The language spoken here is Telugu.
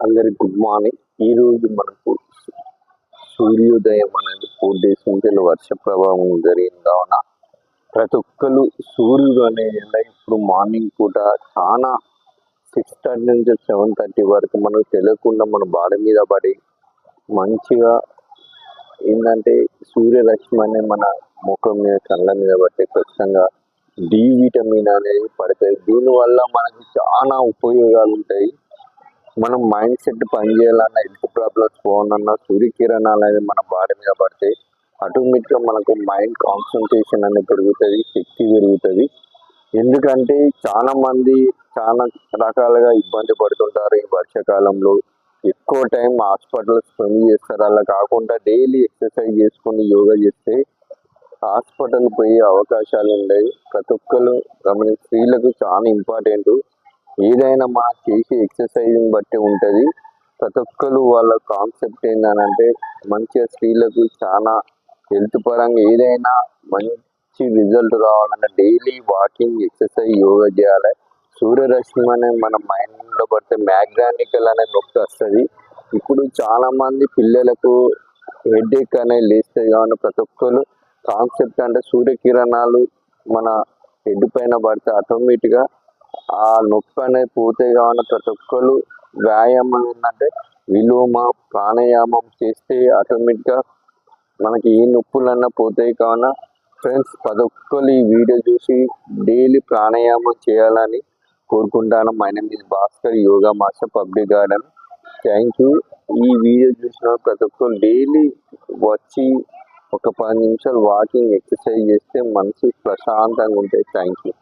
అందరికి గుడ్ మార్నింగ్. ఈరోజు మనకు సూర్యోదయం అనేది ఫోర్ డేస్ వర్ష ప్రభావం జరిగింది కావున ప్రతి ఒక్కరు సూర్యుడు అనే ఇప్పుడు మార్నింగ్ పూట చాలా సిక్స్ థర్టీ నుంచి సెవెన్ థర్టీ వరకు మనకు తెలియకుండా మన బాడీ మీద పడి మంచిగా ఏంటంటే సూర్యరశ్మి అనే మన ముఖం మీద కళ్ళ మీద పట్టి ఖచ్చితంగా డి విటమిన్ అనేది పడతాయి. దీనివల్ల మనకి చాలా ఉపయోగాలు ఉంటాయి. మనం మైండ్ సెట్ పనిచేయాలన్నా హెల్త్ ప్రాబ్లమ్స్ పోవాలన్నా సూర్యకిరణాలు అనేది మన బాడీ మీద పడితే ఆటోమేటిక్గా మనకు మైండ్ కాన్సన్ట్రేషన్ అనేది పెరుగుతుంది శక్తి పెరుగుతుంది. ఎందుకంటే చాలా మంది చాలా రకాలుగా ఇబ్బంది పడుతుంటారు ఈ వర్షాకాలంలో. ఎక్కువ టైం హాస్పిటల్ స్పెండ్ చేస్తారు. అలా కాకుండా డైలీ ఎక్సర్సైజ్ చేసుకొని యోగా చేస్తే హాస్పిటల్ పోయే అవకాశాలు ఉన్నాయి ప్రతి ఒక్కరు గమని స్త్రీలకు చాలా ఇంపార్టెంట్ ఏదైనా మా చేసే ఎక్సర్సైజ్ని బట్టి ఉంటుంది. ప్రతి ఒక్కరు వాళ్ళ కాన్సెప్ట్ ఏంటంటే మంచిగా స్త్రీలకు చాలా హెల్త్ పరంగా ఏదైనా మంచి రిజల్ట్ రావాలంటే డైలీ వాకింగ్ ఎక్సర్సైజ్ యోగా చేయాలి. సూర్యరశ్మి అనేది మన మైండ్లో పడితే మ్యాగ్రానికల్ అనే నొప్పి వస్తుంది. ఇప్పుడు చాలామంది పిల్లలకు హెడ్ఏక్ అనేది లేస్తాయి కావున ప్రతి ఒక్కరు కాన్సెప్ట్ అంటే సూర్యకిరణాలు మన హెడ్ పైన పడితే ఆటోమేటిక్గా ఆ నొప్పి అనేది పోతే కావున ప్రతి ఒక్కరు వ్యాయామం ఏంటంటే విలోమ ప్రాణాయామం చేస్తే ఆటోమేటిక్గా మనకి ఏ నొప్పులన్నా పోతాయి కావున ఫ్రెండ్స్ ప్రతి ఒక్కరు ఈ వీడియో చూసి డైలీ ప్రాణాయామం చేయాలని కోరుకుంటాను. My name is Bhaskar yoga master public garden thank you ఈ వీడియో చూసిన ప్రతి ఒక్కరు డైలీ వచ్చి ఒక పది నిమిషాలు వాకింగ్ ఎక్సర్సైజ్ చేస్తే మనసు ప్రశాంతంగా ఉంటాయి థ్యాంక్ యూ